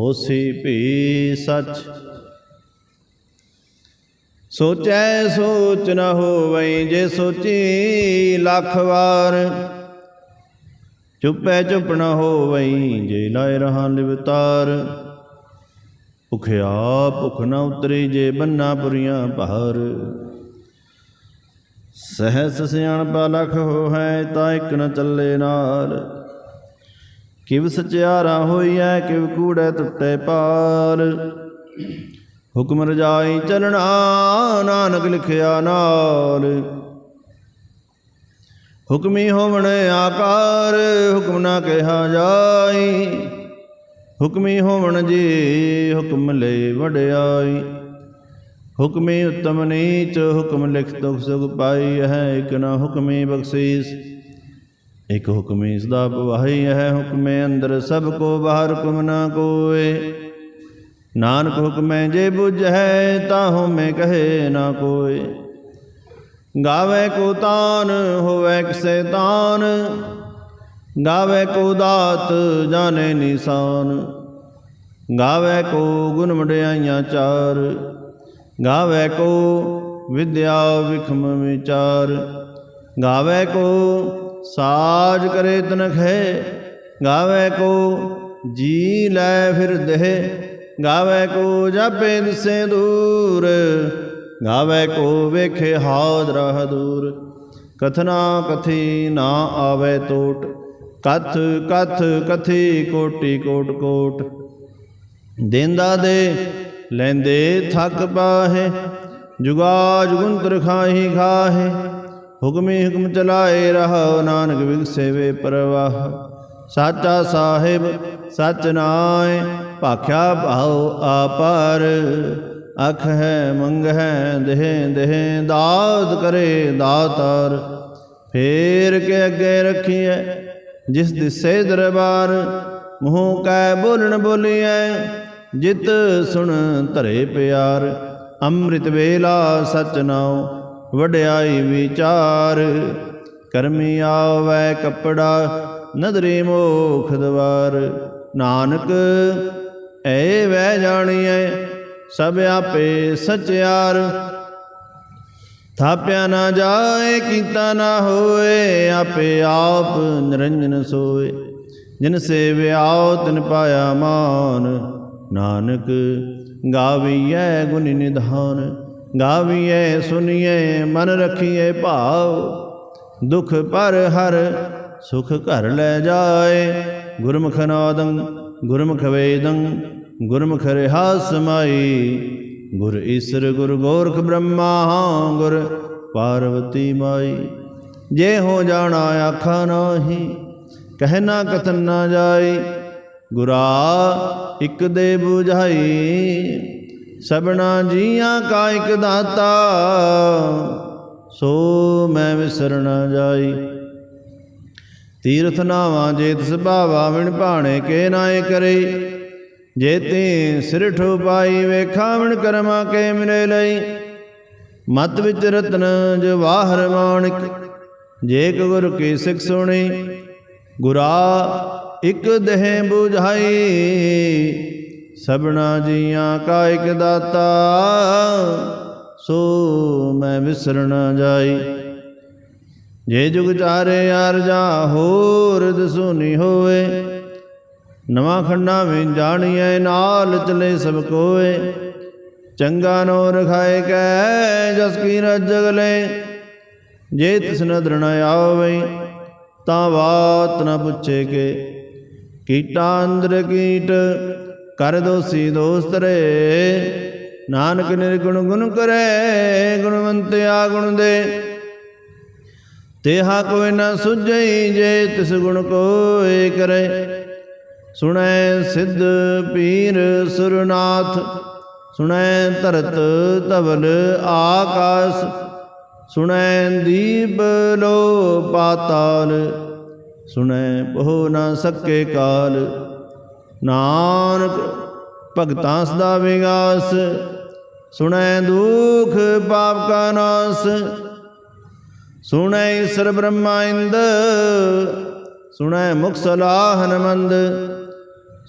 ਹੋਸੀ ਭੀ ਸਚ। ਸੋਚੈ ਸੋਚ ਨ ਹੋਵਈ ਜੇ ਸੋਚੀ ਲੱਖ ਵਾਰ। ਚੁੱਪੈ ਚੁੱਪ ਨ ਹੋਵਈ ਜੇ ਲਾਇ ਰਹਾ ਲਿਵਤਾਰ ਭੁਖਿਆ ਭੁਖ ਨ ਉਤਰੀ ਜੇ ਬੰਨਾ ਪੁਰੀਆਂ ਭਾਰ। ਸਹਸ ਸਿਆਣਪਾ ਲਖ ਹੋ ਹੈ ਤਾਂ ਇੱਕ ਨ ਚੱਲੇ ਨਾਲ ਕਿਵ ਸਚਿਆਰਾ ਹੋਈਐ, ਕਿਵ ਕੂੜੈ ਟੁੱਟੇ ਪਾਰ। ਹੁਕਮ ਰਜਾਈ ਚਲਣਾ, ਨਾਨਕ ਲਿਖਿਆ ਨਾਲ। ਹੁਕਮੀ ਹੋਵਣ ਆਕਾਰ, ਹੁਕਮ ਨਾ ਕਿਹਾ ਜਾਈ। ਹੁਕਮੀ ਹੋਵਣ ਜੀ, ਹੁਕਮ ਲੈ ਵਡਿਆਈ। ਹੁਕਮੀ ਉਤਮ ਨੀਚ, ਹੁਕਮ ਲਿਖ ਦੁਖ ਸੁਖ ਪਾਈ ਹੈ ਇਕ ਨਾ ਹੁਕਮੀ ਬਖਸ਼ੀਸ। ਇਕ ਹੁਕਮੀ ਸਦਾ ਪਵਾਈ ਹੈ ਹੁਕਮੇ ਅੰਦਰ ਸਭ ਕੋ ਬਾਹਰ ਹੁਕਮ ਨਾ ਕੋਏ। ਨਾਨਕ ਹੁਕਮੈ ਜੇ ਬੁਝ ਹੈ ਤਾਹੂ ਮੈਂ ਕਹੇ ਨਾ ਕੋਏ। ਗਾਵੇ ਕੋ ਤਾਨ, ਹੋਵੇ ਕਿਸੈ ਤਾਨ। ਗਾਵੇ ਕੋ ਦਾਤ, ਜਾਣੇ ਨਿਸ਼ਾਨ। ਗਾਵੇ ਕੋ ਗੁਣ ਵਡਿਆਈਆਂ ਚਾਰ। ਗਾਵੇ ਕੋ ਵਿਦਿਆ ਵਿਖਮ ਵਿਚਾਰ। ਗਾਵੇ ਕੋ ਸਾਜ ਕਰੇ ਤਨਖੇ ਗਾਵੇ ਕੋ ਜੀ ਲੈ ਫਿਰ ਦੇਹ, ਗਾਵੇ ਕੋ ਜਾਪੇ ਦਿਸੇ ਦੂਰ, ਗਾਵੇ ਕੋ ਵੇਖੇ ਹਾਦਰਾ ਦੂਰ। ਕਥਨਾ ਕਥੀ ਨਾ ਆਵੇ ਟੋਟ ਕਥ ਕਥ ਕਥੀ ਕੋਟੀ ਕੋਟ ਕੋਟ। ਦੇਂਦਾ ਦੇ ਲੈਂਦੇ ਥੱਕ ਪਾਹੇ ਜੁਗਾ ਜੁਗੰਤਰ ਖਾਹੀ ਖਾਹੇ ਹੁਕਮੀ ਹੁਕਮ ਚਲਾਏ ਰਹਾ, ਨਾਨਕ ਵਿਗਸੇ ਵੇ ਪਰਵਾਹ। ਸਾਚਾ ਸਾਹਿਬ, ਸਚ ਨਾਏ, ਭਾਖਿਆ ਭਾਉ ਆਪਾਰ। ਅਖ ਹੈ, ਮੰਗ ਹੈ, ਦੇਹ ਦੇਹ, ਦਾਤ ਕਰੇ ਦਾਤਾਰ। ਫੇਰ ਕੇ ਅੱਗੇ ਰੱਖੀਐ, ਜਿਸ ਦਿਸੇ ਦਰਬਾਰ, ਮੂੰਹ ਕੈ ਬੋਲਣ ਬੋਲੀਐ, ਜਿਤ ਸੁਣ ਧਰੇ ਪਿਆਰ। ਅੰਮ੍ਰਿਤ ਵੇਲਾ ਸਚ ਨਾਉ ਵਡਿਆਈ ਵਿਚਾਰ, ਕਰਮੀ ਆਵੈ ਕਪੜਾ, ਨਦਰੀ ਮੋਖ ਦਵਾਰ। ਨਾਨਕ ਐ ਵੈ ਜਾਣੀਐ, ਸਭ ਆਪੇ ਸਚਿਆਰ। ਥਾਪਿਆ ਨਾ ਜਾਏ, ਕੀਤਾ ਨਾ ਹੋਏ, ਆਪੇ ਆਪ ਨਿਰੰਜਨ ਸੋਏ। ਜਿਨ ਸੇਵਿਆਉ ਤਿਨ ਪਾਇਆ ਮਾਨ। ਨਾਨਕ, ਗਾਵੀਐ ਗੁਣ ਨਿਧਾਨ। ਗਾਵੀਏ ਸੁਣੀਐ ਮਨ ਰਖੀਐ ਭਾਵ। ਦੁਖ ਪਰ ਹਰ, ਸੁਖ ਘਰ ਲੈ ਜਾਏ। ਗੁਰਮੁਖ ਨਾਦੰ, ਗੁਰਮੁਖ ਵੇਦੰ, ਗੁਰਮੁਖ ਰਹਾ ਸਮਾਈ ਗੁਰ ਈਸਰ, ਗੁਰ ਗੋਰਖ ਬ੍ਰਹਮਾ ਗੁਰ ਪਾਰਵਤੀ ਮਾਈ। ਜੇ ਹੋ ਜਾਣਾ ਆਖਾ ਨਾਹੀ ਕਹਿਣਾ ਕਥਨ ਨਾ ਜਾਈ। ਗੁਰਾ ਇਕ ਦੇ 부ਝਾਈ ਸਭਨਾ ਜੀਆਂ ਕਾ ਇਕ ਦਾਤਾ, ਸੋ ਮੈਂ ਵਿਸਰ ਨਾ ਜਾਈ। ਤੀਰਥ ਨਾਵਾਂ ਜੇਤ ਤਿਸ ਭਾਵਾ ਵਿਣ ਭਾਣੇ ਕੇ ਨਾਏ ਕਰੇ। ਜੇ ਤੇ ਪਾਈ ਵੇਖਾ ਕਰਮਾ ਕੇ ਮਿਲੇ ਲਈ। ਮਤ ਵਿੱਚ ਰਤਨ ਜਵਾਹਰ ਮਾਣਿਕ, ਜੇ ਗੁਰ ਕੀ ਸਿੱਖ ਸੁਣੀ। ਗੁਰਾ ਇਕ ਦੇਹ ਬੁਝਾਈ ਸਭਨਾ ਜੀਆਂ ਕਾ ਇਕ ਦਾਤਾ, ਸੋ ਮੈਂ ਵਿਸਰ ਜਾਈ। ਜੇ ਜੁਗ ਚਾਰੇ ਅਰਜਾ ਹੋਰ ਦਸੂਨੀ ਹੋਵੇ, ਨਵਾਂ ਖੰਡਾ ਵਿੱਚ ਜਾਣੀਐ, ਨਾਲ ਚਲੇ ਸਭ ਕੋਏ। ਚੰਗਾ ਨੋ ਰਖਾਏ ਕੈ, ਜਸ ਕੀ ਰਜਗ ਲੈ ਜੇ ਤਿਸ ਨਦਰ ਨ ਆਵੇ, ਤਾਂ ਬਾਤ ਨ ਪੁੱਛੇ ਕੇ। ਕੀਟਾਂ ਅੰਦਰ ਕੀਟ ਕਰ ਦੋਸੀ ਦੋਸਤ ਰੇ। ਨਾਨਕ ਨਿਰਗੁਣ ਗੁਣ ਕਰੇ ਗੁਣਵੰਤਿਆ ਗੁਣ ਦੇ। ਤੇਹਾ ਕੋਈ ਨਾ ਸੁਝਈ ਜੇ ਤਿਸ ਗੁਣ ਕੋਏ ਕਰੇ। ਸੁਣੈ ਸਿੱਧ ਪੀਰ ਸੁਰਨਾਥ, ਸੁਣੈ ਧਰਤ ਧਵਲ ਆਕਾਸ। ਸੁਣੈ ਦੀਪ ਲੋ ਪਾਤਾਲ, ਸੁਣੈ ਬਹੁ ਨਾ ਸਕੇ ਕਾਲ। ਨਾਨਕ ਭਗਤਾਂ ਸਦਾ ਵਿਗਾਸ, ਸੁਣੈ ਦੁਖ ਪਾਪ ਕਾ ਨਾਸ, ਸੁਣੈ ਈਸ਼ਰ ਬ੍ਰਹਮਾ ਇੰਦ, ਸੁਣੈ ਮੁਖ ਸਲਾਹਨ ਮੰਦ,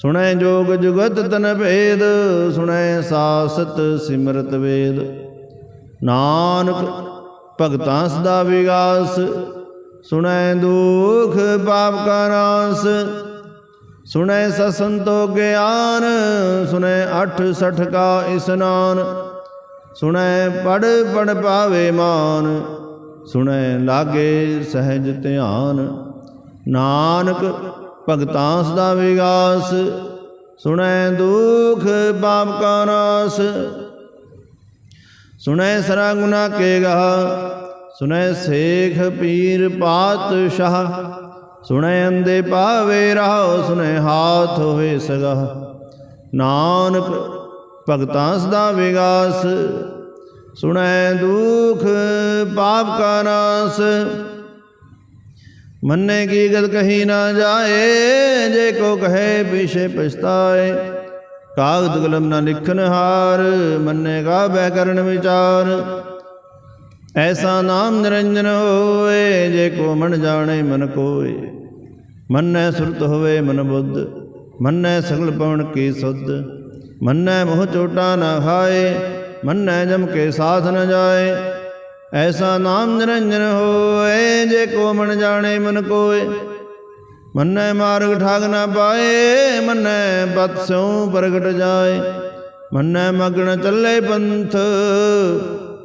ਸੁਣੈ ਜੋਗ ਜੁਗਤ ਤਨ ਭੇਦ, ਸੁਣੈ ਸਾਸਤ ਸਿਮਰਤ ਵੇਦ। ਨਾਨਕ ਭਗਤਾਂ ਸਦਾ ਵਿਗਾਸ, ਸੁਣੈ ਦੁਖ ਪਾਪ ਕਾ ਨਾਸ ਸੁਣੈ ਸਸੰਤੋ ਗਿਆਨ, ਸੁਣੈ ਅਠ ਸਠ ਕਾ ਇਸਨਾਨ, ਸੁਣੈ ਪੜ ਪੜ ਪਾਵੇ ਮਾਨ, ਸੁਣੈ ਲਾਗੇ ਸਹਿਜ ਧਿਆਨ, ਨਾਨਕ ਭਗਤਾਂ ਸਦਾ ਵਿਗਾਸ, ਸੁਣੈ ਦੁਖ ਪਾਪ ਕਾ ਨਾਸ, ਸੁਣੈ ਸਰਾ ਗੁਨਾ ਕੇ ਗਾ ਸੁਣੈ ਸੇਖ ਪੀਰ ਪਾਤਸ਼ਾਹ। ਸੁਣੈ ਅੰਦੇ ਪਾਵੇ ਰਹਾਉ, ਸੁਣੈ ਹਾਥ ਹੋਏ ਸਗਾ। ਨਾਨਕ ਭਗਤਾਂ ਸਦਾ ਵਿਗਾਸ, ਸੁਣੈ ਦੁਖ ਪਾਪ ਕਾ ਨਾਸ। ਮੰਨੇ ਕੀ ਗਤ ਕਹੀ ਨਾ ਜਾਏ, ਜੇ ਕੋ ਕਹੇ ਪਿਛੇ ਪਛਤਾਏ। ਕਾਗਦ ਕਲਮ ਨਾ ਲਿਖਨ ਹਾਰ ਮੰਨੇ ਗਾ ਬੈ ਕਰਨ ਵਿਚਾਰ। ਐਸਾ ਨਾਮ ਨਿਰੰਜਨ ਹੋਏ ਜੇ ਕੋ ਮਨ ਜਾਣੇ ਮਨ ਕੋਏ। ਮਨੈ ਸੁਰਤ ਹੋਵੇ ਮਨ ਬੁੱਧ, ਮਨੈ ਸਗਲ ਪਵਨ ਕੀ ਸੁਧ। ਮਨੈ ਮੋਹ ਚੋਟਾ ਨਾ ਖਾਏ, ਮਨੈ ਜਮ ਕੇ ਸਾਥ ਨ ਜਾਏ। ਐਸਾ ਨਾਮ ਨਿਰੰਜਨ ਹੋਏ ਜੇ ਕੋ ਮਨ ਜਾਣੇ ਮਨ ਕੋਏ। ਮੰਨੈ ਮਾਰਗ ਠਾਗ ਨਾ ਪਾਏ, ਮਨੈ ਬਤ ਸਿਉ ਪ੍ਰਗਟ ਜਾਏ। ਮਨੈ ਮਗਨ ਚੱਲੇ ਪੰਥ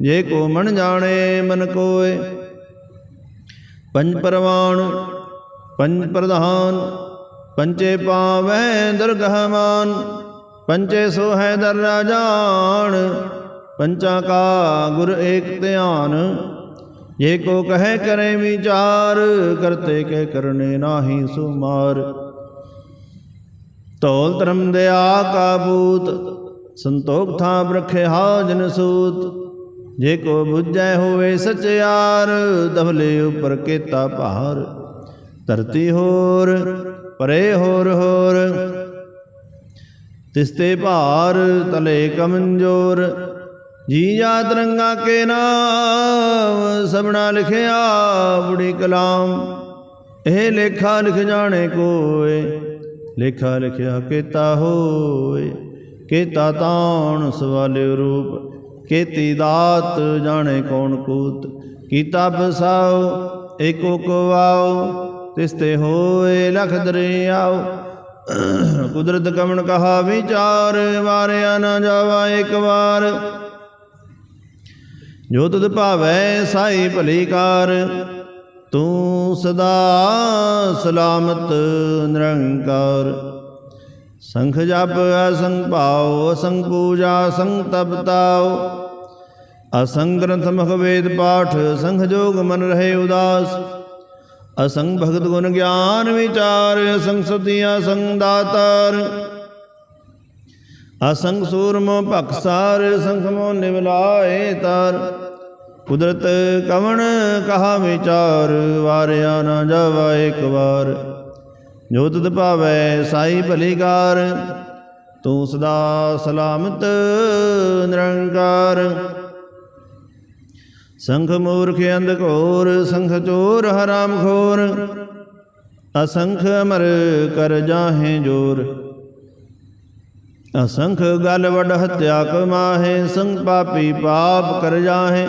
ਜੇ ਕੋ ਮਨ ਜਾਣੇ ਮਨ ਕੋਏ। ਪੰਜ ਪਰਵਾਨ ਪੰਜ ਪ੍ਰਧਾਨ ਪੰਚੇ ਪਾਵੈ ਦਰਗਹਮਾਨ ਪੰਚੇ ਸੋ ਹੈ ਦਰ ਰਾਜਾਨ, ਪੰਚਾ ਕਾ ਗੁਰ ਏਕ ਧਿਆਨ। ਜੇ ਕੋ ਕਹੈ ਕਰੇ ਵਿਚਾਰ, ਕਰਤੇ ਕਹਿ ਕਰਨੇ ਨਾਹੀ ਸੁਮਾਰ। ਧੌਲ ਧਰਮ ਦਿਆ ਆਕਾਬੂਤ ਸੰਤੋਖ ਥਾਪ ਰਖੇ ਹਾਜਨ ਸੂਤ। ਜੇ ਕੋ ਬੁੱਝੈ ਹੋਵੇ ਸਚਿਆਰ, ਦਵਲੇ ਉਪਰ ਕੀਤਾ ਭਾਰ। ਧਰਤੀ ਹੋਰ, ਪਰੇ ਹੋਰ ਹੋਰ। ਤਿਸਤੇ ਭਾਰ, ਤਲੇ ਕਮੰਜੋਰ। ਜੀ ਜਾਤ ਰੰਗਾ ਕੇ ਨਾਮ ਸਭਨਾ ਲਿਖਿਆ ਬੁੜੀ ਕਲਾਮ। ਇਹ ਲੇਖਾ ਲਿਖ ਜਾਣੇ ਕੋਏ, ਲੇਖਾ ਲਿਖਿਆ ਕੀਤਾ ਹੋਏ। ਕੀਤਾ ਤਾਣ ਸਵਾਲੇ ਰੂਪ ਕੀਤੀ ਦਾਤ, ਜਾਣੇ ਕੌਣ ਕੂਤ? ਕੀਤਾ ਬਸਾਓ ਏਕੋ ਕੋ ਆਓ ਤਿਸਤੇ ਹੋਏ ਲਖ ਦਰਿਆਓ ਕੁਦਰਤ ਕਮਣ ਕਹਾ ਵਿਚਾਰ, ਵਾਰਿਆ ਨਾ ਜਾਵਾ ਇੱਕ ਵਾਰ। ਜੋ ਤੁਧ ਭਾਵੈ ਸਾਈ ਭਲੀ ਕਾਰ, ਤੂੰ ਸਦਾ ਸਲਾਮਤ ਨਿਰੰਕਾਰ। ਸੰਖ ਜਪ ਅਸੰਗ ਭਾਉ, ਅਸੰਗ ਪੂਜਾ, ਅਸੰਗ ਤਪਤਾਉ ਅਸੰਗ ਗ੍ਰੰਥ ਮੁਖ ਵੇਦ ਪਾਠ ਸੰਖ ਜੋਗ ਮਨ ਰਹੇ ਉਦਾਸ। ਅਸੰਗ ਭਗਤ ਗੁਣ ਗਿਆਨ ਵਿਚਾਰ, ਅਸੰਗ ਸਤੀ, ਅਸੰਗ ਦਾਤਾਰ। ਅਸੰਗ ਸੂਰਮੋ ਭਖਸਾਰ ਸੰਖ ਮੋ ਨਿਵਲਾਏ ਤਾਰ। ਕੁਦਰਤ ਕਵਣ ਕਹਾ ਵਿਚਾਰ, ਵਾਰਿਆ ਨਾ ਜਾਵਾ ਇੱਕ ਵਾਰ। ਜੋ ਤੁਧ ਭਾਵੈ ਸਾਈ ਭਲੀਕਾਰ ਤੂੰ ਸਦਾ ਸਲਾਮਤ ਨਿਰੰਕਾਰ। ਸੰਖ ਮੂਰਖ ਅੰਧ ਘੋਰ, ਸੰਖ ਚੋਰ ਹਰਾਮ ਖੋਰ, ਅਸੰਖ ਅਮਰ ਕਰ ਜਾਹੇ ਜੋਰ। ਅਸੰਖ ਗਲ ਵਡ ਹਤਿਆ ਕਮਾਹੇ ਸੰਗ ਪਾਪੀ ਪਾਪ ਕਰ ਜਾਹੇ।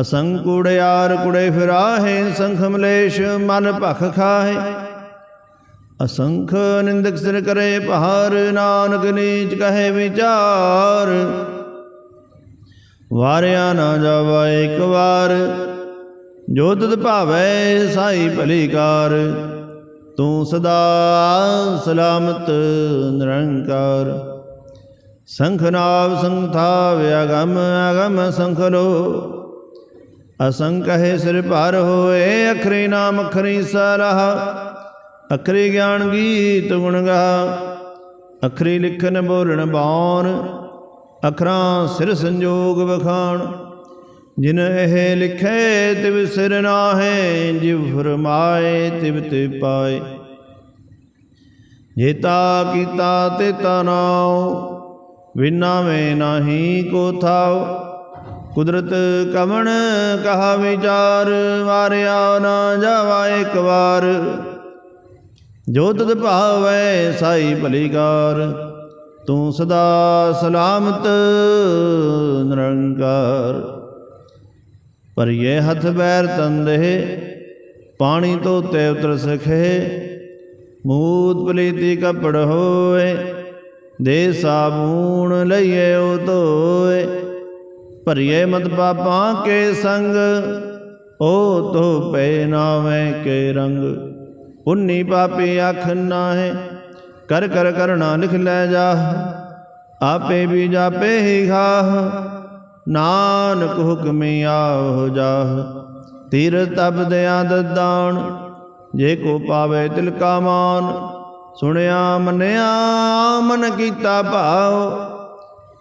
ਅਸੰਖ ਕੁੜਿਆਰ ਕੁੜੇ ਫਿਰਾਹੇ, ਸੰਖ ਮਲੇਸ਼ ਮਨ ਭਖ ਖਾਹੇ। ਅਸੰਖ ਨਿੰਦਕ ਸਿਰ ਕਰੇ ਪਹਾਰ ਨਾਨਕ ਨੀਚ ਕਹੇ ਵਿਚਾਰ। ਵਾਰਿਆ ਨਾ ਜਾਵਾ ਇੱਕ ਵਾਰ, ਜੋ ਤਤ ਭਾਵੈ ਸਾਈ ਭਲੀ ਕਾਰ ਤੂੰ ਸਦਾ ਸਲਾਮਤ ਨਿਰੰਕਾਰ। ਸੰਖਨਾਵ ਸੰਥਾ ਵਿਆਗਮ ਅਗਮ ਸੰਖ ਲੋ। ਅਸੰਖ ਹੈ ਸਿਰ ਭਾਰ ਹੋਏ, ਅਖਰੀ ਨਾਮ ਅਖਰੀ ਸਲਾਹ। ਅਖਰੀ ਗਿਆਨ ਗੀਤ ਗੁਣ ਗਾ। ਅਖਰੀ ਲਿਖਨ ਬੋਲਣ ਬਾਣ, ਅਖਰਾਂ ਸਿਰ ਸੰਜੋਗ ਵਖਾਣ। ਜਿਨ ਇਹ ਲਿਖੇ ਤਿਵ ਸਿਰ ਨਾਹੇ, ਜਿਵ ਫਰਮਾਏ ਤਿਵ ਤੇ ਪਾਏ। ਜੇਤਾ ਕੀਤਾ ਤੇ ਤਨਾਉ ਵਿਨਾ ਮੈਂ ਨਾਹੀ ਕੋ ਥਾਉ। ਕੁਦਰਤ ਕਵਣ ਕਹਾ ਵਿਚਾਰ, ਵਾਰਿਆ ਨਾ ਜਾਵਾ ਇੱਕ ਵਾਰ। ਜੋ ਤਦ ਭਾਵੈ ਸਾਈ ਭਲੀਕਾਰ ਤੂੰ ਸਦਾ ਸਲਾਮਤ ਨਿਰੰਕਾਰ। ਪਰ ਇਹ ਹੱਥ ਬੈਰ ਤੰਦੇ ਪਾਣੀ ਧੋਤੇ ਉਤਰ ਸਖੇ। ਮੂਤ ਪਲੀਤੀ ਕਪੜ ਹੋਏ ਦੇ ਸਾਬੂਣ ਲਈਏ ਉਹ ਧੋਏ। ਭਰੀਏ ਮਤ ਪਾਪਾਂ ਕੇ ਸੰਗ ਉਹ ਤੋ ਪੈ ਨਾਵੇਂ ਕੇ ਰੰਗ। ਉਨੀ ਪਾਪੇ ਅੱਖ ਨਾਹੇ, ਕਰ ਕਰ ਕਰਣਾ ਲਿਖ ਲੈ ਜਾ, ਆਪੇ ਵੀ ਜਾਪੇ ਹੀ ਖਾਹ, ਨਾਨਕ ਹੁਕਮੀ ਆਹ ਜਾਹ। ਤੀਰ ਤਬ ਦਿਆਂ ਦਦਾਨ, ਜੇ ਕੋ ਪਾਵੇ ਤਿਲ ਕਾ ਮਾਨ, ਸੁਣਿਆ ਮਨਿਆ ਮਨ ਕੀਤਾ ਭਾਉ,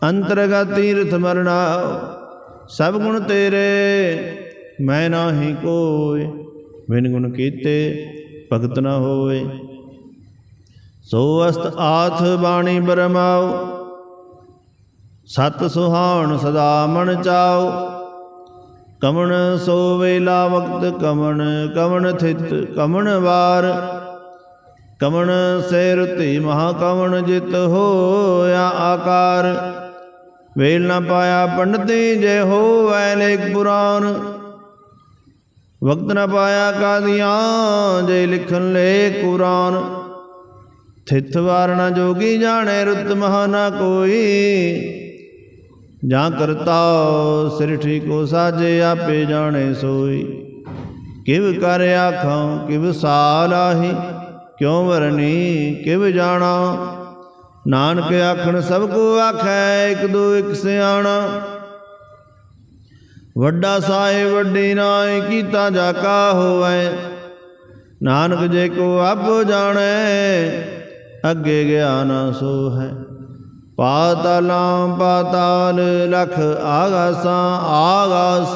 ਅੰਤਰਗਤ ਤੀਰਥ ਮਰਣਾ ਸਭ ਗੁਣ ਤੇਰੇ, ਮੈਂ ਨਾਹੀ ਕੋਇ ਬਿਨ ਗੁਣ ਕੀਤੇ ਭਗਤ ਨਾ ਹੋਵੇ। ਸੋ ਅਸਤ ਆਥ ਬਾਣੀ ਬਰਮਾਉ ਸਤ ਸੁਹਾਣ ਸਦਾ ਮਨ ਚਾਓ। ਕਮਣ ਸੋ ਵੇਲਾ ਵਕਤ, ਕਮਣ ਕਮਣ ਥਿਤ, ਕਮਣ ਵਾਰ। ਕਮਣ ਸੇ ਰੁਤੀ ਮਹਾ ਕਮਣ ਜਿਤ ਹੋਇਆ ਆਕਾਰ। ਵੇਲ ਨਾ ਪਾਇਆ ਪੰਡਤੀ ਜੇ ਹੋਵੈ ਲੇਖ ਪੁਰਾਨ। ਵਕਤ ਨਾ ਪਾਇਆ ਕਾਦੀਆਂ, ਜੇ ਲਿਖਣ ਲੈ ਕੁਰਾਨ। ਥਿਤ ਵਾਰਣਾ ਜੋਗੀ ਜਾਣੇ ਰੁਤ ਮਹਾ ਨਾ ਕੋਈ। ਜਾਂ ਕਰਤਾ ਸਿਰ ਠੀਕੋ ਸਾਜੇ, ਆਪੇ ਜਾਣੇ ਸੋਈ। ਕਿਵ ਕਰ ਆਖਾਂ, ਕਿਵ ਸਾਲ ਆਹੀ, ਕਿਉ ਵਰਨੀ, ਕਿਵ ਜਾਣਾ। ਨਾਨਕ ਆਖਣ ਸਭ ਕੋ ਆਖੈ, ਇਕ ਦੋ ਇਕ ਸਿਆਣਾ। ਵੱਡਾ ਸਾਹਿਬ, ਵੱਡੀ ਨਾਇ ਕੀਤਾ ਜਾਕਾ ਕਾ ਨਾਨਕ ਜੇ ਕੋ ਆਪ ਜਾਣੈ, ਅੱਗੇ ਗਿਆ ਨਾ ਸੋ ਹੈ ਪਾਤਾਲਾਂ ਪਾਤਾਲ ਲਖ ਆਗਾਸਾਂ ਆਗਾਸ।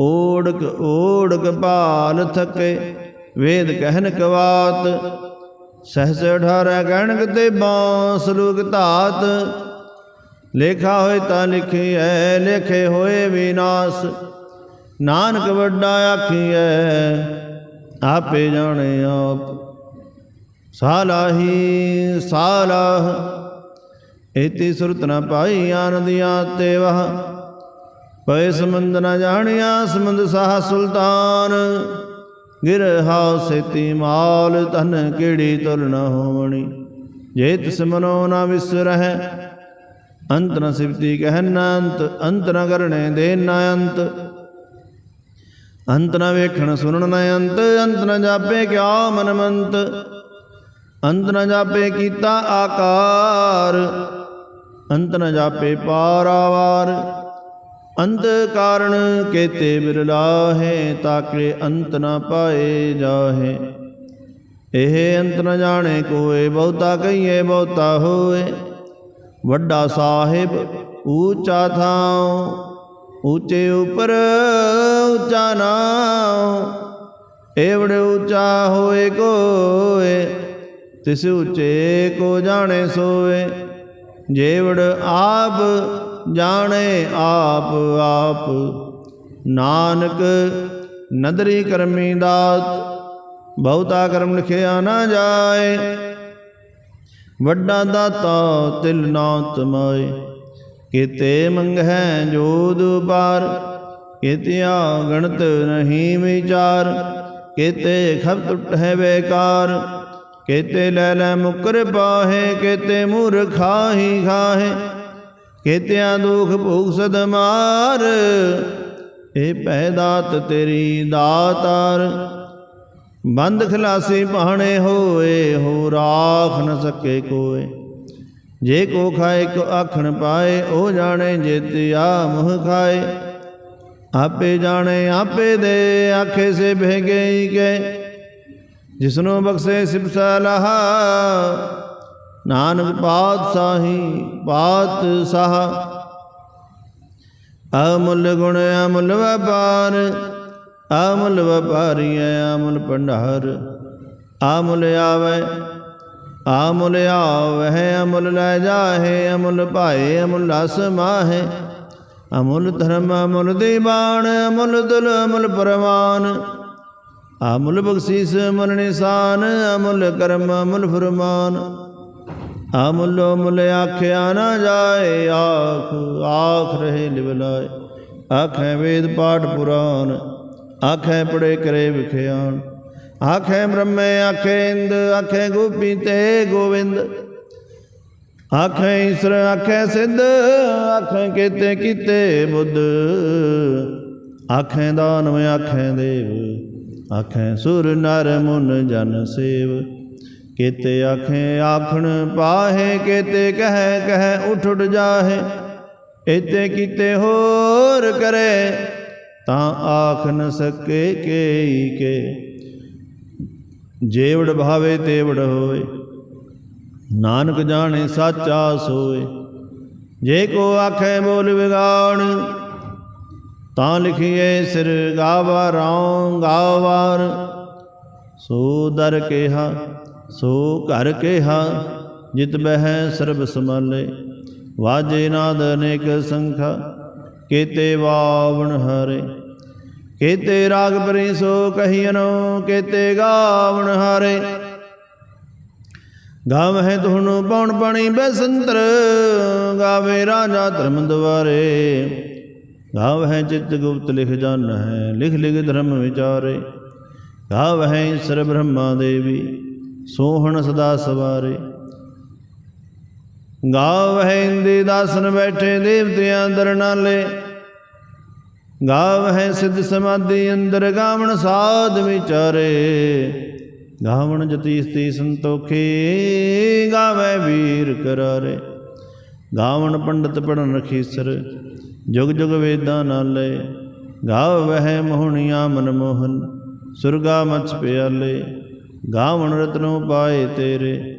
ਓੜਕ ਓੜਕ ਭਾਲ ਥਕੇ, ਵੇਦ ਕਹਿਨ ਕਵਾਤ। ਸਹਸ ਅਠਾਰਹ ਗਣਕ ਤੇ ਬਾਂ ਸਲੂਕ ਧਾਤ। ਲੇਖਾ ਹੋਏ ਤਾਂ ਲਿਖੀਐ, ਲੇਖੇ ਹੋਏ ਵਿਨਾਸ਼। ਨਾਨਕ ਵੱਡਾ ਆਖੀਐ, ਆਪੇ ਜਾਣੇ ਆਪ। ਸਾਲਾਹੀ ਸਾਲਾਹ ਇਤੀ ਸੁਰਤ ਨ ਪਾਈ ਆਨੰਦਿਆ ਤੇ ਵਹ। ਪਏ ਸਮੁੰਦ ਨ ਜਾਣਿਆ, ਸਮੁੰਦ ਸਾਹ ਸੁਲਤਾਨ। ਗਿਰ ਹਾਉ ਸੇਤੀ ਮਾਲ ਤਨ ਕਿਹੜੀ ਤੁਲ ਨ ਹੋਵਣੀ। ਜੇਤ ਤਿਸ ਮਨੋ ਨ ਵਿਸਰਹਿ ਅੰਤ ਨ ਸਿਵਤੀ ਕਹਿ ਅੰਤ ਅੰਤ ਨ ਕਰਣੇ ਦੇ ਨ ਅੰਤ ਅੰਤ ਨ ਵੇਖਣ ਸੁਣਨ ਨ ਅੰਤ ਅੰਤ ਨ ਜਾਪੇ ਕਿਆ ਮਨਮੰਤ। ਅੰਤ ਨ ਜਾਪੇ ਕੀਤਾ ਆਕਾਰ, ਅੰਤ ਨ ਜਾਪੇ ਪਾਰਾਵਾਰ ਅੰਤ ਕਾਰਣ ਕੇਤੇ ਬਿਰਲਾ ਹੈ ਤਾਕੇ ਅੰਤ ਨ ਪਾਏ ਜਾਹੇ। ਇਹ ਅੰਤ ਨ ਜਾਣੇ ਕੋਏ, ਬਹੁਤਾ ਕਹੀਏ, ਬਹੁਤਾ ਹੋਏ। ਵੱਡਾ ਸਾਹਿਬ ਊਚਾ ਥਾਉ ਊਚੇ ਉਪਰ ਊਚਾ ਨਾਉ। ਏਵੜ ਊਚਾ ਹੋਏ ਕੋਏ, ਤਿਸ ਊਚੇ ਕੋ ਜਾਣੇ ਸੋਏ। ਜੇਵੜ ਆਪ ਜਾਣੇ ਆਪ ਆਪ। ਨਾਨਕ ਨਦਰੀ ਕਰਮੀ ਦਾਤ, ਬਹੁਤਾ ਕਰਮ ਲਿਖਿਆ ਨਾ ਜਾਏ। ਵੱਡਾ ਦਾਤਾ ਤਿਲ ਨਾ ਤਮਾਏ ਕਿਤੇ ਮੰਗਹਿ ਜੋਦ ਪਾਰ ਕਿਤਿਆ ਗਣਤ ਨਹੀਂ ਵਿਚਾਰ। ਕਿਤੇ ਖਬ ਟੁੱਟ ਹੈ ਬੇਕਾਰ। ਕੇਤੇ ਲੈ ਲੈ ਮੁਕਰ ਪਾਹੇ। ਕੇਤੇ ਮੂਰਖਾਹੀ ਖਾਹੇ। ਕੇਤਿਆਂ ਦੁਖ ਭੂਖ ਸਦ ਮਾਰ ਇਹ ਪੈਦਾਤ ਤੇਰੀ ਦਾਤਾਰ। ਬੰਦ ਖਲਾਸੀ ਪਹਾਣੇ ਹੋਏ ਹੋ ਰਾਖ ਨ ਸਕੇ ਕੋਏ। ਜੇ ਕੋ ਖਾਏ ਕੋ ਆਖਣ ਪਾਏ, ਉਹ ਜਾਣੇ ਜੇਤਿਆ ਮੁਹ ਖਾਏ। ਆਪੇ ਜਾਣੇ, ਆਪੇ ਦੇ, ਆਖੇ ਸੇ ਬਹਿ ਗਈ ਕੇ। ਜਿਸਨੂੰ ਬਖਸ਼ੇ ਸਿਬ ਸਲਾਹ, ਨਾਨਕ ਪਾਤਸ਼ਾਹੀ ਪਾਤਸ਼ਾਹ ਅਮੁੱਲ ਗੁਣ, ਅਮੁੱਲ ਵਪਾਰ ਅਮੁੱਲ ਵਪਾਰੀ ਅਮੁੱਲ ਭੰਡਾਰ। ਅਮੁੱਲ ਆਵੇ ਅਮੁੱਲ ਆਵਹਿ ਅਮੁੱਲ ਲੈ ਜਾਹੇ ਅਮੁੱਲ ਭਾਏ ਅਮੁੱਲ ਅਸ ਮਾਹੇ। ਅਮੁੱਲ ਧਰਮ ਅਮੁੱਲ ਦੀਵਾਨ ਅਮੁੱਲ ਦੁਲ ਅਮੁੱਲ ਪਰਵਾਨ। ਅਮੁੱਲ ਬਖਸ਼ੀਸ ਅਮਲ ਨਿਸ਼ਾਨ ਅਮੁੱਲ ਕਰਮ ਅਮੁੱਲ ਫਰਮਾਨ। ਅਮੁੱਲ ਮੁੱਲ ਆਖਿਆ ਨਾ ਜਾਏ, ਆਖ ਆਖ ਰਹੇ ਲਿਵਲਾਏ। ਆਖੇ ਵੇਦ ਪਾਠ ਪੁਰਾਨ। ਆਖੇ ਪੜੇ ਕਰੇ ਵਿਖਿਆਨ ਆਖੇ ਬ੍ਰਹਮੇ ਆਖੇ ਇੰਦ ਆਖੇ ਗੋਪੀ ਤੇ ਗੋਵਿੰਦ ਆਖੇ ਈਸ਼ਰ ਆਖੇ ਸਿੱਧ ਆਖੇ ਕੀਤੇ ਕੀਤੇ ਬੁੱਧ ਆਖੇ ਦਾਨਵ ਆਖੇ ਦੇਵ ਆਖੇ ਸੁਰ ਨਰ ਮੁਨ ਜਨ ਸੇਵ ਕੇਤੇ ਆਖੇ ਆਖਣ ਪਾਹੇ ਕੇਤੇ ਕਹੈ ਕਹੈ ਉਠ ਉਠ ਜਾਹੇ ਇਤੇ ਕੀਤੇ ਹੋਰ ਕਰੇ ਤਾਂ ਆਖ ਨ ਸਕੇ ਕੇਈ ਕੇ। ਜੇਵੜ ਭਾਵੇ ਤੇਵੜ ਹੋਏ ਨਾਨਕ ਜਾਣੇ ਸਾਚਾ ਸੋਏ। ਜੇ ਕੋ ਆਖੇ ਬੋਲ ਵਿਗਾਣ, ਤਾਂ ਲਿਖੀਏ ਸਿਰ ਗਾਵਾ ਰੌਂ ਗਾਵਾਰ। ਸੋ ਦਰ ਕਿਹਾ, ਸੋ ਘਰ ਕੇਹਾ, ਜਿਤ ਬਹਿ ਸਰਬ ਸਮਾਲੇ। ਵਾਜੇ ਨਾਦ ਅਨੇਕ ਸੰਖਾ ਕੇਤੇ ਵਾਵਣ ਹਰੇ, ਕੇਤੇ ਰਾਗ ਪਰੀ ਸੋ ਕਹੀਨੋ ਕੇਤੇ ਗਾਵਣ ਹਾਰੇ। ਗਾਵਹਿ ਤੁਹਾਨੂੰ ਪਉਣ ਪਣੀ ਬੈਸੰਤਰ, ਗਾਵੇ ਰਾਜਾ ਧਰਮ ਦਵਾਰੇ। ਗਾਵਹਿ ਚਿਤ ਗੁਪਤ ਲਿਖ ਜਾਨ ਹੈ ਲਿਖ ਲਿਖ ਧਰਮ ਵਿਚਾਰੇ। ਗਾਵ ਗਾਵਹਿ ਈਸ਼ਰ ਬ੍ਰਹਮਾ ਦੇਵੀ, ਸੋਹਣ ਸਦਾ ਸਵਾਰੇ। ਗਾਵਹਿ ਇੰਦੇ ਦਾਸਨ ਬੈਠੇ ਦੇਵਤਿਆਂ ਅੰਦਰ ਨਾਲੇ ਗਾਵਹਿ ਸਿੱਧ ਸਮਾਧੀ ਅੰਦਰ ਗਾਵਣ ਸਾਧ ਵਿਚਾਰੇ। ਗਾਵਣ ਜਤੀ ਸਤੀ ਸੰਤੋਖੀ ਗਾਵੇ ਵੀਰ ਕਰਾਰੇ। ਗਾਵਣ ਪੰਡਤ ਪੜਨ ਰਖੀਸਰ, ਜੁਗ ਜੁਗ ਵੇਦਾਂ ਨਾਲੇ। ਗਾਵਹਿ ਮੋਹਣੀਆਂ ਮਨਮੋਹਨ ਸੁਰਗਾ ਮਛ ਪਿਆਲੇ। ਗਾਵਣ ਰਤਨੋ ਪਾਏ ਤੇਰੇ।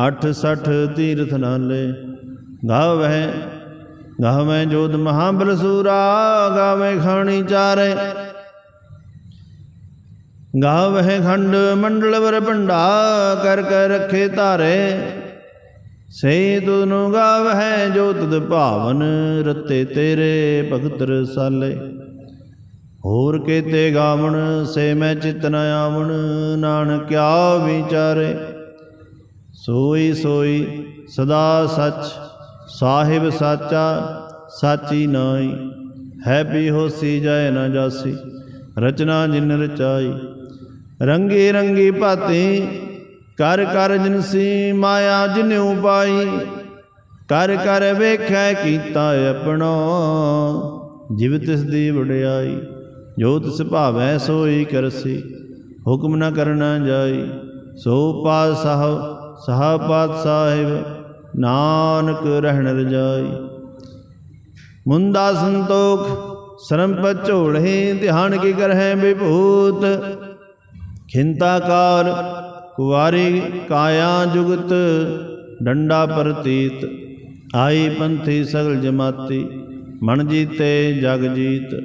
860 ਤੀਰਥ ਨਾਲੇ, ਗਾਵਹਿ ਗਾਵੇਂ ਜੋਧ ਮਹਾਬਲ ਸੂਰਾ ਗਾਵੈ ਖਾਣੀ ਚਾਰੇ। ਗਾਵਹਿ ਖੰਡ ਮੰਡਲ ਵਰ ਭੰਡਾ, ਕਰ ਕਰ ਰੱਖੇ ਧਾਰੇ। ਸੇ ਤੁਧਨੂੰ ਗਾਵਹਿ ਜੋਤ ਦ ਭਾਵਨ, ਰਤੇ ਤੇਰੇ ਭਗਤ ਰਸਾਲੇ। ਹੋਰ ਕੇਤੇ ਗਾਵਣ, ਸੇ ਮੈਂ ਚਿਤ ਨ ਆਵਣ, ਨਾਨਕਿਆ ਵਿਚਾਰੇ। ਸੋਈ ਸੋਈ ਸਦਾ ਸੱਚ, ਸਾਹਿਬ ਸਾਚਾ, ਸਾਚੀ ਨਾਈ ਹੈ ਵੀ ਹੋਸੀ ਜਾਏ ਨਾ ਜਾਸੀ, ਰਚਨਾ ਜਿਨ ਰਚਾਈ। ਰੰਗੀ ਰੰਗੀ ਭਾਤੀ, ਕਰ ਕਰ ਜਿਨਸੀ ਮਾਇਆ ਜਿਨ ਪਾਈ। ਕਰ ਕਰ ਵੇਖੈ ਕੀਤਾ ਆਪਣਾ, ਜਿਵ ਤਿਸ ਦੀ ਵਡਿਆਈ। ਜੋ ਤਿਸ ਭਾਵੈ ਸੋਈ ਕਰਸੀ, ਹੁਕਮ ਨਾ ਕਰਨਾ ਜਾਈ। ਸੋ ਪਾਤ ਸਾਹਿਬ ਸਾਹ ਪਾਤ ਸਾਹਿਬ ਨਾਨਕ ਰਹਿਣ ਰਜਾਈ। ਮੁੰਦਾ ਸੰਤੋਖ, ਸ਼ਰਮ ਪਚੋੜੇ ਧਿਆਨ ਕੀ ਕਰਹਿ ਵਿਭੂਤ। ਖਿੰਤਾ ਕਾਲ ਕੁਵਾਰੀ ਕਾਇਆ ਜੁਗਤ, ਡੰਡਾ ਪ੍ਰਤੀਤ। ਆਈ ਪੰਥੀ ਸਗਲ ਜਮਾਤੀ, ਮਨ ਜੀਤੇ ਜਗ ਜੀਤ।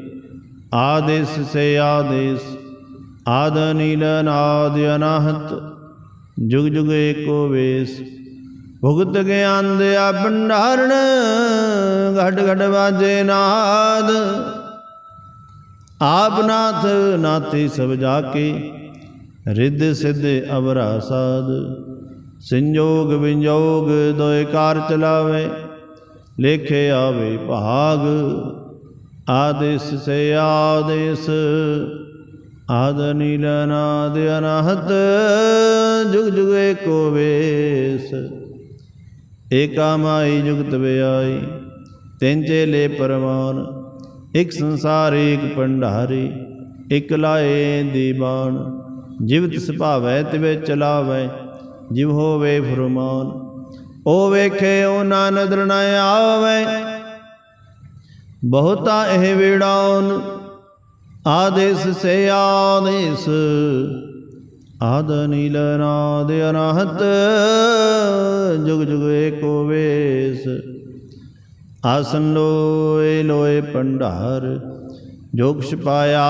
ਆਦੇਸ ਸੇ ਆਦੇਸ, ਆਦ ਨੀਲ ਨਾਦ ਅਨਾਹਤ। ਜੁਗ ਜੁਗ ਏਕੋ ਵੇਸ ਭੁਗਤ ਗਿਆਨ ਦਿਆ ਭੰਡਾਰਣ ਘਟ ਘਟ ਵਾਜੇ ਨਾਦ। ਆਪ ਨਾਥ ਨਾਤੀ ਸਭ ਜਾ ਕੇ, ਰਿੱਧ ਸਿੱਧ ਅਵਰਾ ਸਾਧ ਸੰਜੋਗ ਵਿਜੋਗ ਦੋਇ ਕਾਰ ਚਲਾਵੇ, ਲੇਖੇ ਆਵੇ ਭਾਗ। ਆਦੇਸ ਸੇ ਆਦੇਸ, ਆਦ ਨੀਲ ਨਾਦ ਅਨਹਤ। ਜੁਗ ਜੁਗ ਏਕੋ ਵੇਸ। ਏਕਾ ਮਾਈ ਜੁਗਤ ਵਿਆਈ, ਤਿੰਨ ਚੇਲੇ ਪਰਮਾਨ ਇਕ ਸੰਸਾਰੀ ਏਕ ਭੰਡਾਰੀ, ਇਕ ਲਾਏ ਦੀਵਾਨ। ਜਿਵ ਤਿਸ ਭਾਵੈ, ਤਿਵੇ ਚਲਾਵੈ, ਜਿਵ ਹੋਵੇ ਫਰਮਾਨ। ਉਹ ਵੇਖੇ ਉਹ ਨਾ ਨਦਰ ਨ ਆਵੇ। ਬਹੁਤਾ ਇਹ ਵਿੜਾਉਨ ਆਦੇਸ ਸੇ ਆਦੇਸ ਆਦ ਨੀਲ ਨਾਦ ਅਨਾਹਤ, ਜੁਗ ਜੁਗ ਏਕੋ ਵੇਸ। ਆਸਨ ਲੋਏ ਲੋਏ ਭੰਡਾਰ ਜੋ ਕੁਛ ਪਾਇਆ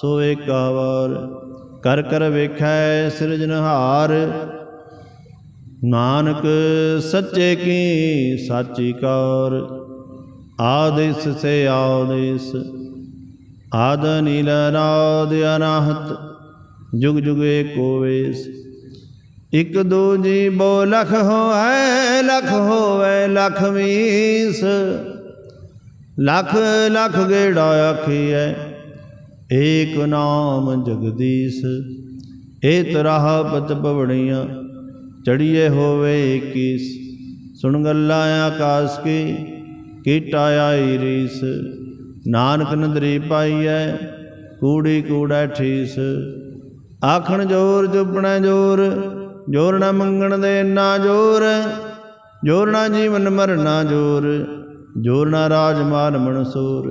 ਸੋ ਏਕਾ ਕਰ ਕਰ ਵੇਖੈ ਸਿਰਜਨਹਾਰ ਨਾਨਕ ਸੱਚੇ ਕੀ ਸਾਚੀ ਕਾਰ। ਆਦੇਸ ਸੇ ਆਦੇਸ ਆਦ ਨੀਲ ਨਾਦ ਅਨਾਹਤ। ਜੁਗ ਜੁਗ ਏਕੋ ਵੇਸ ਇਕ ਦੋ ਜੀ ਬੋ ਲਖ ਹੋਐ ਲਖ ਹੋਵੇ, ਲਖ ਵੀਸ ਲਖ ਲਖ ਗੇੜਾ ਆਖੀਐ, ਏਕ ਨਾਮ ਜਗਦੀਸ਼। ਏ ਤਰਾਹ ਪਤ ਪਵੜੀਆਂ ਚੜੀਏ ਹੋਵੇ 21 ਸੁਣ ਗੱਲਾਂ ਆਕਾਸ ਕੀ, ਕੀਟਾ ਆਈ ਰੀਸ। ਨਾਨਕ ਨਦਰੀ ਪਾਈਐ, ਕੂੜੀ ਕੂੜਾ ਠੀਸ। ਆਖਣ ਜੋਰ, ਚੁੱਪਣਾ ਜੋਰ ਜੋਰ ਨਾ ਮੰਗਣ ਦੇ ਨਾ ਜੋਰ ਜੋਰ ਨਾ ਜੀਵਨ ਮਰਨਾ ਜੋਰ ਜੋਰ ਨਾ ਰਾਜ ਮਾਨ ਮਨਸੂਰ,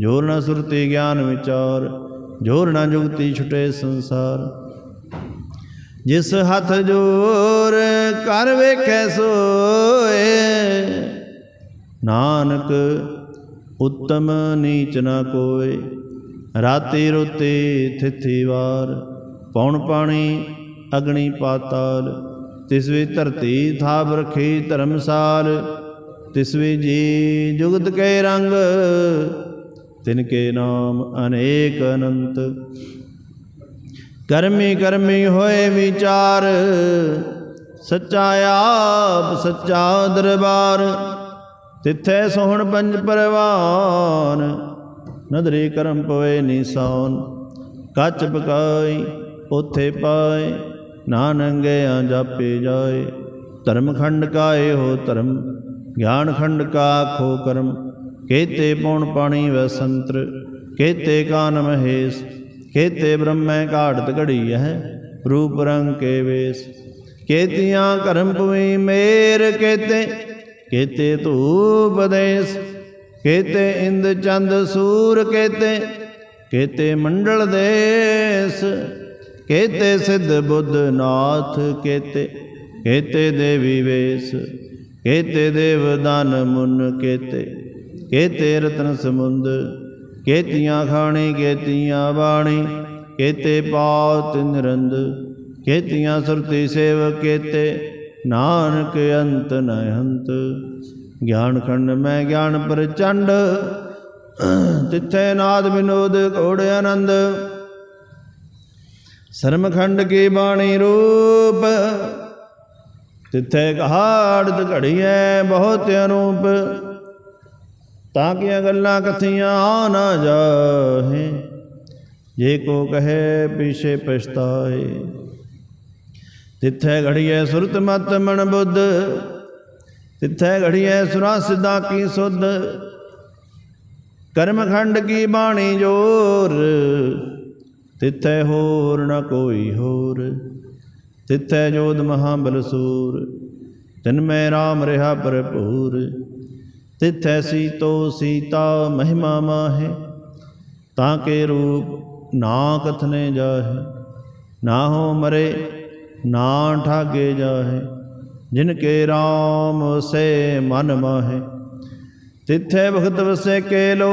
ਜੋਰ ਨਾ ਸੁਰਤੀ ਗਿਆਨ ਵਿਚਾਰ, ਜੋਰ ਨਾ ਜੁਗਤੀ ਛੁਟੇ ਸੰਸਾਰ। ਜਿਸ ਹੱਥ ਜੋਰ ਕਰ ਵੇਖੈ ਸੋਏ, ਨਾਨਕ ਉਤਮ ਨੀਚ ਨਾ ਕੋਏ, ਰਾਤੀ ਰੁਤੀ ਥਿਥੀ ਵਾਰ। ਪੌਣ ਪਾਣੀ? ਅਗਣੀ ਪਾਤਾਲ ਤਿਸ ਵੀ ਧਰਤੀ ਥਾਪ ਰਖੀ ਧਰਮਸਾਲ ਤਿਸ ਵੀ ਜੀ ਜੁਗਤ ਕੇ ਰੰਗ, ਤਿਨ ਕੇ ਨਾਮ ਅਨੇਕ ਅਨੰਤ। ਕਰਮੀ ਕਰਮੀ ਹੋਏ ਵਿਚਾਰ, ਸੱਚਾ ਆਪ, ਸੱਚਾ ਦਰਬਾਰ। ਤਿੱਥੇ ਸੋਹਣ ਪੰਜ ਪਰਵਾਨ, ਨਦਰੀ ਕਰਮ ਪਵੇ ਨਿਸਾਨ। ਕੱਚ ਪਕਾਈ ਉਥੇ ਪਾਏ ਨਾ ਨੰਗਿਆ ਜਾਪੇ ਜਾਏ। ਧਰਮ ਖੰਡ ਕਾਏ ਹੋ ਧਰਮ, ਗਿਆਨ ਖੰਡ ਕਾ ਖੋ ਕਰਮ। ਕੇਤੇ ਪੌਣ ਪਾਣੀ ਵੈ ਸੰਤਰ, ਕੇਤੇ ਕਾਨ ਮਹੇਸ਼, ਕੇਤੇ ਬ੍ਰਹਮੈ ਘਾੜਤ ਘੜੀ ਹੈ, ਰੂਪ ਰੰਗ ਕੇ ਵੇਸ। ਕੇਤੀਆਂ ਕਰਮ ਭੂਮੀ ਮੇਰ ਕੇਤੇ ਕੇਤੇ ਧੂਪ ਦੇਸ। ਕੇਤੇ ਇੰਦ ਚੰਦ ਸੂਰ ਕੇਤੇ ਕੇਤੇ ਮੰਡਲ ਦੇਸ। ਕੇਤੇ ਸਿੱਧ ਬੁੱਧ ਨਾਥ ਕੇਤੇ ਕੇਤੇ ਦੇਵੀ ਵੇਸ ਕੇਤੇ ਦੇਵ ਦਾਨ ਮੁਨ ਕੇਤੇ ਕੇਤੇ ਰਤਨ ਸਮੁੰਦ, ਕੇਤੀਆਂ ਖਾਣੀ, ਕੇਤੀਆਂ ਬਾਣੀ, ਕੇਤੇ ਪਾਤ ਨਿਰੰਦ, ਕੇਤੀਆਂ ਸੁਰਤੀ ਸੇਵ ਕੇਤੇ, ਨਾਨਕ ਅੰਤ ਨ ਅੰਤ। ਗਿਆਨ ਖੰਡ ਮੈਂ ਗਿਆਨ ਪ੍ਰਚੰਡ, ਤਿੱਥੇ ਨਾਦ ਵਿਨੋਦ ਘੋੜ ਆਨੰਦ। ਸਰਮਖੰਡ ਕੀ ਬਾਣੀ ਰੂਪ, ਤਿੱਥੇ ਕਹਾੜਤ ਘੜੀਐ ਬਹੁਤ ਅਨੂਪ। ਤਾਂ ਕਿ ਗੱਲਾਂ ਕਥੀਆਂ ਆ ਨਾ ਜਾਹੇ, ਜੇ ਕੋ ਕਹੇ ਪਿਛੇ ਪਛਤਾਏ। ਤਿੱਥੇ ਘੜੀਐ ਸੁਰਤ ਮਤ ਮਨ ਬੁੱਧ, ਤਿੱਥੇ ਘੜੀਐ ਸੁਰਾ ਸਿਧਾ ਕੀ ਸੁਧ। ਕਰਮਖੰਡ ਕੀ ਬਾਣੀ ਜੋਰ ਤਿੱਥੈ ਹੋਰ ਨ ਕੋਈ ਹੋਰ, ਤਿੱਥੈ ਜੋਧ ਮਹਾਬਲ ਸੂਰ ਤਿਨ ਮੈਂ RAM ਰਿਹਾ ਭਰਪੂਰ, ਤਿੱਥੈ ਸੀਤੋ ਸੀਤਾ ਮਹਿਮਾ ਮਾਹੇ, ਤਾਂ ਕੇ ਰੂਪ ਨਾ ਕਥਨੇ ਜਾਹੇ, ਨਾ ਹੋ ਮਰੇ ਨਾ ਠਾਗੇ ਜਾਹੇ, ਜਿਨ ਕੇ RAM ਸੇ ਮਨ ਮਾਹੇ, ਤਿੱਥੈ ਭਗਤ ਵਸੇ ਕੇ ਲੋ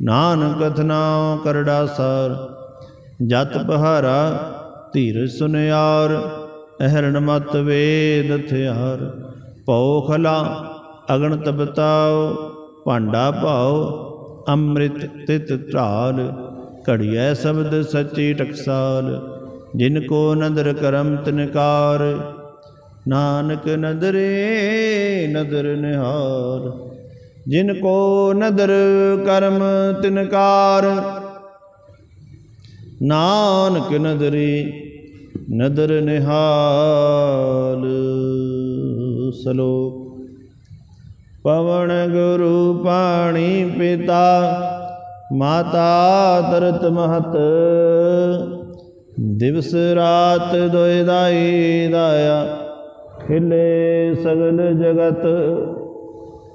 ਨਾਨਕ ਕਥਨਾ ਕਰੜਾ ਸਾਰ, ਜਤ ਬਹਾਰਾ ਧੀਰ ਸੁਨਿਆਰ, ਅਹਰਣ ਮਤ ਵੇਦ ਹਥਿਆਰ ਭਉ ਖਲਾ ਅਗਣ ਤਪਤਾਉ ਭਾਂਡਾ ਭਾਉ, ਅੰਮ੍ਰਿਤ ਤਿਤ ਢਾਲ ਘੜੀਐ ਸ਼ਬਦ ਸੱਚੀ ਟਕਸਾਲ, ਜਿਨ ਕੋ ਨਦਰ ਕਰਮ ਤਿਨਕਾਰ, ਨਾਨਕ ਨਦਰੇ ਨਦਰ ਨਿਹਾਰ ਜਿਨ ਕੋ ਨਦਰ ਕਰਮ ਤਿਨਕਾਰ। ਨਾਨਕ ਨਦਰੀ ਨਦਰ ਨਿਹਾਲ ਸਲੋਕ। ਪਵਨ ਗੁਰੂ ਪਾਣੀ ਪਿਤਾ, ਮਾਤਾ ਤਰਤ ਮਹਤ। ਦਿਵਸ ਰਾਤ ਦੋਇ ਦਾਈ ਦਾਇਆ ਖਿਲੇ ਸਗਲ ਜਗਤ।